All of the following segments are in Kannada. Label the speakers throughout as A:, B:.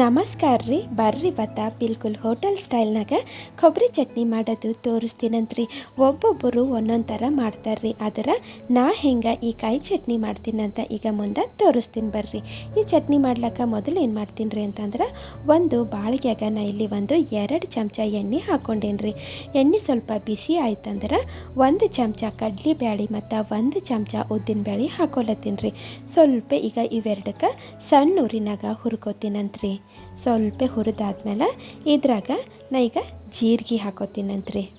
A: ನಮಸ್ಕಾರ ರೀ. ಬರ್ರಿ ಬತ್ತ. ಬಿಲ್ಕುಲ್ ಹೋಟೆಲ್ ಸ್ಟೈಲ್ನಾಗ ಕೊಬ್ಬರಿ ಚಟ್ನಿ ಮಾಡೋದು ತೋರಿಸ್ತೀನಂತ್ರಿ. ಒಬ್ಬೊಬ್ಬರು ಒಂದೊಂದು ಥರ ಮಾಡ್ತಾರ್ರಿ ಅದರ ನಾ ಹೆಂಗೆ ಈ ಕಾಯಿ ಚಟ್ನಿ ಮಾಡ್ತೀನಂತ ಈಗ ಮುಂದೆ ತೋರಿಸ್ತೀನಿ ಬರ್ರಿ. ಈ ಚಟ್ನಿ ಮಾಡ್ಲಿಕ್ಕೆ ಮೊದಲು ಏನು ಮಾಡ್ತೀನಿ ರೀ ಅಂತಂದ್ರೆ ಒಂದು ಬಾಳಿಗ್ಯಾಗ ನಾ ಇಲ್ಲಿ ಒಂದು ಎರಡು ಚಮಚ ಎಣ್ಣೆ ಹಾಕ್ಕೊಂಡೇನ್ರಿ ಎಣ್ಣೆ ಸ್ವಲ್ಪ ಬಿಸಿ ಆಯ್ತಂದ್ರೆ ಒಂದು ಚಮಚ ಕಡ್ಲಿ ಬ್ಯಾಳಿ ಮತ್ತು ಒಂದು ಚಮಚ ಉದ್ದಿನ ಬ್ಯಾಳಿ ಹಾಕೊಲತ್ತೀನಿ ರೀ. ಸ್ವಲ್ಪ ಈಗ ಇವೆರಡಕ್ಕೆ ಸಣ್ಣ ಊರಿನಾಗ ಹುರ್ಕೋತೀನಂತ್ರಿ. ಸ್ವಲ್ಪ ಹುರಿದಾದ್ಮೇಲೆ ಇದ್ರಾಗ ನಾ ಈಗ ಜೀರಿಗೆ ಹಾಕೋತೀನಂತ್ರಿ.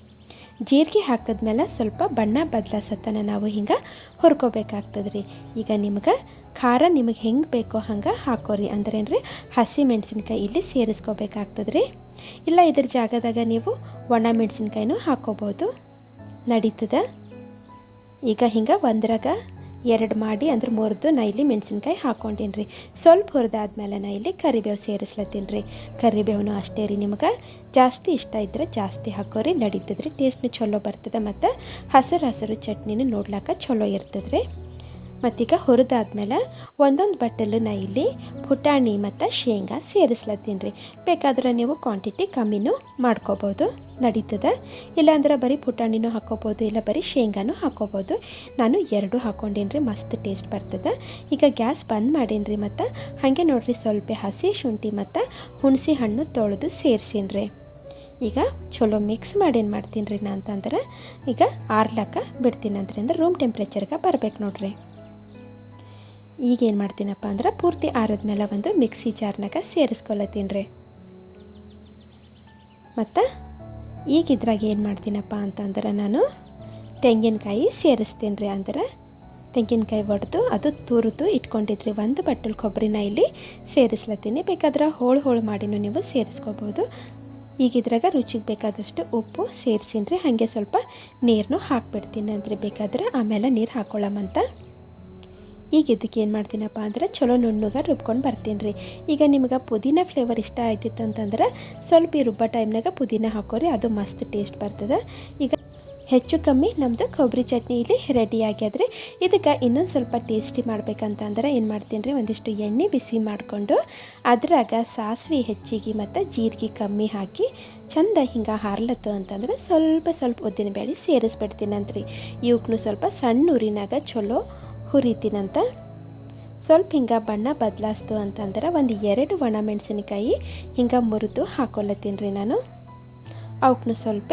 A: ಜೀರಿಗೆ ಹಾಕಿದ್ಮೇಲೆ ಸ್ವಲ್ಪ ಬಣ್ಣ ಬದಲಾಸತ್ತನ ನಾವು ಹಿಂಗೆ ಹುರ್ಕೋಬೇಕಾಗ್ತದೆ ರೀ ಈಗ ನಿಮ್ಗೆ ಖಾರ ನಿಮಗೆ ಹೆಂಗೆ ಬೇಕೋ ಹಂಗೆ ಹಾಕೋರಿ. ಅಂದ್ರೇನು ಹಸಿ ಮೆಣಸಿನ್ಕಾಯಿ ಇಲ್ಲಿ ಸೇರಿಸ್ಕೋಬೇಕಾಗ್ತದೆ ರೀ ಇಲ್ಲ ಇದ್ರ ಜಾಗದಾಗ ನೀವು ಒಣ ಮೆಣಸಿನ್ಕಾಯಿನೂ ಹಾಕೋಬೋದು. ನಡೀತದ? ಈಗ ಹಿಂಗೆ ಒಂದ್ರಾಗ ಎರಡು ಮಾಡಿ ಅಂದ್ರೆ ಮುರಿದು ನಾ ಇಲ್ಲಿ ಮೆಣಸಿನ್ಕಾಯಿ ಹಾಕೊಂಡೀನಿ ರೀ ಸ್ವಲ್ಪ ಹುರಿದಾದ್ಮೇಲೆ ನಾ ಇಲ್ಲಿ ಕರಿಬೇವು ಸೇರಿಸ್ಲತ್ತೀನಿ ರೀ ಕರಿಬೇವನು ಅಷ್ಟೇ ರೀ ನಿಮ್ಗೆ. ಜಾಸ್ತಿ ಇಷ್ಟ ಇದ್ದರೆ ಜಾಸ್ತಿ ಹಾಕೋರಿ. ನಡೀತದ್ರಿ. ಟೇಸ್ಟ್ನು ಚಲೋ ಬರ್ತದೆ ಮತ್ತು ಹಸಿರು ಹಸಿರು ಚಟ್ನಿನೂ ನೋಡ್ಲಾಕ ಚಲೋ ಇರ್ತದೆ ಮತ್ತೀಗ ಹುರಿದಾದ್ಮೇಲೆ ಒಂದೊಂದು ಬಟ್ಟಲನ್ನ ಇಲ್ಲಿ ಪುಟಾಣಿ ಮತ್ತು ಶೇಂಗಾ ಸೇರಿಸ್ಲತ್ತೀನಿ ರೀ ಬೇಕಾದ್ರೆ ನೀವು ಕ್ವಾಂಟಿಟಿ ಕಮ್ಮಿನೂ ಮಾಡ್ಕೋಬೋದು, ನಡೀತದೆ. ಇಲ್ಲಾಂದ್ರೆ ಬರೀ ಪುಟಾಣಿನೂ ಹಾಕೋಬೋದು, ಇಲ್ಲ ಬರೀ ಶೇಂಗಾನೂ ಹಾಕೋಬೋದು. ನಾನು ಎರಡು ಹಾಕೊಂಡಿನ್ರಿ, ಮಸ್ತ್ ಟೇಸ್ಟ್ ಬರ್ತದೆ. ಈಗ ಗ್ಯಾಸ್ ಬಂದ್ ಮಾಡೀನಿ ಮತ್ತು, ಹಾಗೆ ನೋಡಿರಿ ಸ್ವಲ್ಪ ಹಸಿ ಶುಂಠಿ ಮತ್ತು ಹುಣಸೆ ಹಣ್ಣು ತೊಳೆದು ಸೇರಿಸೀನಿ ಈಗ ಚಲೋ ಮಿಕ್ಸ್ ಮಾಡೇನು ಮಾಡ್ತೀನಿ ರೀ ನಾ ಅಂತಂದ್ರೆ ಈಗ ಆರ್ಲಕ್ಕ ಬಿಡ್ತೀನಿ ಅಂದ್ರೆ ರೂಮ್ ಟೆಂಪ್ರೇಚರ್ಗೆ ಬರ್ಬೇಕು ನೋಡ್ರಿ. ಈಗ ಏನು ಮಾಡ್ತೀನಪ್ಪ ಅಂದ್ರೆ ಪೂರ್ತಿ ಆರಿದ್ಮೇಲೆ ಒಂದು ಮಿಕ್ಸಿ ಜಾರ್ನಾಗ ಸೇರಿಸ್ಕೊಳತ್ತೀನಿ ರೀ ಮತ್ತು ಈಗ ಇದ್ರಾಗ ಏನು ಮಾಡ್ತೀನಪ್ಪ ಅಂತಂದ್ರೆ ನಾನು ತೆಂಗಿನಕಾಯಿ ಸೇರಿಸ್ತೀನಿ ರೀ ಅಂದ್ರೆ ತೆಂಗಿನಕಾಯಿ ಒಡೆದು ಅದು ತುರಿದು ಇಟ್ಕೊಂಡಿದ್ರಿ, ಒಂದು ಬಟ್ಟಲು ಕೊಬ್ಬರಿನ ಇಲ್ಲಿ ಸೇರಿಸ್ಲತ್ತೀನಿ. ಬೇಕಾದ್ರೆ ಹೋಳು ಹೋಳು ಮಾಡಿನೂ ನೀವು ಸೇರಿಸ್ಕೋಬೋದು. ಈಗ ಇದ್ರಾಗ ರುಚಿಗೆ ಬೇಕಾದಷ್ಟು ಉಪ್ಪು ಸೇರಿಸಿನ್ರಿ, ಹಾಗೆ ಸ್ವಲ್ಪ ನೀರನ್ನು ಹಾಕ್ಬಿಡ್ತೀನಿ ಅಂದರೆ ಬೇಕಾದ್ರೆ ಆಮೇಲೆ ನೀರು ಹಾಕ್ಕೊಳ್ಳಮಂತ ಈಗ ಇದಕ್ಕೆ ಏನು ಮಾಡ್ತೀನಪ್ಪ ಅಂದ್ರೆ ಚಲೋ ನುಣ್ಣಗೆ ರುಬ್ಕೊಂಡು ಬರ್ತೀನಿ ರೀ. ಈಗ ನಿಮ್ಗೆ ಪುದೀನ ಫ್ಲೇವರ್ ಇಷ್ಟ ಆಯ್ತಿತ್ತು ಅಂತಂದ್ರೆ ಸ್ವಲ್ಪ ಈ ರುಬ್ಬ ಟೈಮ್ನಾಗ ಪುದೀನ ಹಾಕೋರಿ, ಅದು ಮಸ್ತ್ ಟೇಸ್ಟ್ ಬರ್ತದೆ. ಈಗ ಹೆಚ್ಚು ಕಮ್ಮಿ ನಮ್ಮದು ಕೊಬ್ಬರಿ ಚಟ್ನಿ ಇಲ್ಲಿ ರೆಡಿ ಆಗ್ಯಾದ್ರಿ. ಇದಕ್ಕೆ ಇನ್ನೊಂದು ಸ್ವಲ್ಪ ಟೇಸ್ಟಿ ಮಾಡ್ಬೇಕಂತಂದ್ರೆ ಏನು ಮಾಡ್ತೀನಿ ರೀ, ಒಂದಿಷ್ಟು ಎಣ್ಣೆ ಬಿಸಿ ಮಾಡಿಕೊಂಡು ಅದ್ರಾಗ ಸಾಸಿವೆ ಹೆಚ್ಚಿಗೆ ಮತ್ತು ಜೀರಿಗೆ ಕಮ್ಮಿ ಹಾಕಿ ಚಂದ ಹಿಂಗೆ ಹಾರ್ಲತ್ತು ಅಂತಂದ್ರೆ ಸ್ವಲ್ಪ ಸ್ವಲ್ಪ ಉದ್ದಿನ ಬೇಳೆ ಸೇರಿಸ್ಬಿಡ್ತೀನಂತ್ರಿ. ಇವಕ್ಕೂ ಸ್ವಲ್ಪ ಸಣ್ಣ ಊರಿನಾಗ ಚಲೋ ಹುರಿತೀನಂತ. ಸ್ವಲ್ಪ ಹಿಂಗೆ ಬಣ್ಣ ಬದಲಾಸ್ತು ಅಂತಂದ್ರೆ ಒಂದು ಎರಡು ಒಣ ಮೆಣಸಿನಕಾಯಿ ಹಿಂಗೆ ಮುರಿದು ಹಾಕೊಲತ್ತೀನಿ ರೀ ನಾನು. ಅವಕ್ಕೂ ಸ್ವಲ್ಪ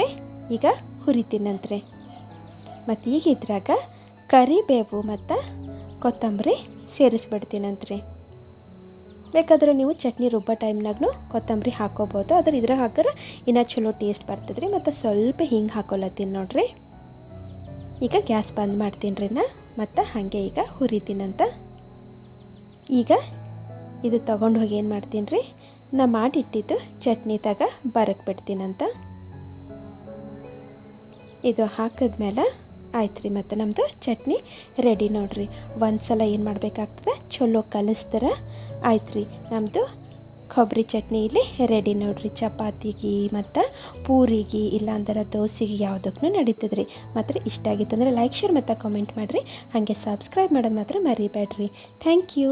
A: ಈಗ ಹುರಿತೀನಂತ್ರಿ. ಮತ್ತು ಈಗ ಇದ್ರಾಗ ಕರಿಬೇವು ಮತ್ತು ಕೊತ್ತಂಬರಿ ಸೇರಿಸ್ಬಿಡ್ತೀನಂತ್ರಿ. ಬೇಕಾದ್ರೆ ನೀವು ಚಟ್ನಿ ರುಬ್ಬೋ ಟೈಮ್ನಾಗೂ ಕೊತ್ತಂಬರಿ ಹಾಕೋಬೋದು. ಆದರೆ ಇದ್ರಾಗ ಹಾಕಿದ್ರೆ ಇನ್ನೂ ಚಲೋ ಟೇಸ್ಟ್ ಬರ್ತದ್ರಿ. ಮತ್ತು ಸ್ವಲ್ಪ ಹಿಂಗೆ ಹಾಕೊಲತ್ತೀನಿ ನೋಡ್ರಿ. ಈಗ ಗ್ಯಾಸ್ ಬಂದ್ ಮಾಡ್ತೀನಿ ರೀ ನಾ. ಮತ್ತು ಹಾಗೆ ಈಗ ಹುರಿತೀನಂತ. ಈಗ ಇದು ತೊಗೊಂಡು ಹೋಗಿ ಏನು ಮಾಡ್ತೀನಿ ರೀ ನಾ ಮಾಡಿಟ್ಟಿದ್ದು ಚಟ್ನಿ ತಗ ಬರಕ್ಕೆ ಬಿಡ್ತೀನಂತ. ಇದು ಹಾಕಿದ್ಮೇಲೆ ಆಯ್ತು ರೀ ಮತ್ತು ನಮ್ಮದು ಚಟ್ನಿ ರೆಡಿ ನೋಡ್ರಿ. ಒಂದು ಸಲ ಏನು ಮಾಡಬೇಕಾಗ್ತದೆ? ಚಲೋ ಕಲಿಸ್ತಾರೆ ಆಯ್ತು ರೀ ನಮ್ಮದು ಕೊಬ್ಬರಿ ಚಟ್ನಿ ಇಲ್ಲಿ ರೆಡಿ ನೋಡ್ರಿ. ಚಪಾತಿಗೆ ಮತ್ತು ಪೂರಿಗೆ ಇಲ್ಲಾಂದ್ರೆ ದೋಸೆಗೆ ಯಾವುದಕ್ಕೂ ನಡೀತದೆ ರೀ ಮಾತ್ರ ಇಷ್ಟ ಆಗಿತ್ತಂದ್ರೆ ಲೈಕ್ ಶೇರ್ ಮತ್ತು ಕಾಮೆಂಟ್ ಮಾಡಿರಿ. ಹಾಗೆ ಸಬ್ಸ್ಕ್ರೈಬ್ ಮಾಡೋದು ಮಾತ್ರ ಮರಿಬೇಡ್ರಿ. Thank you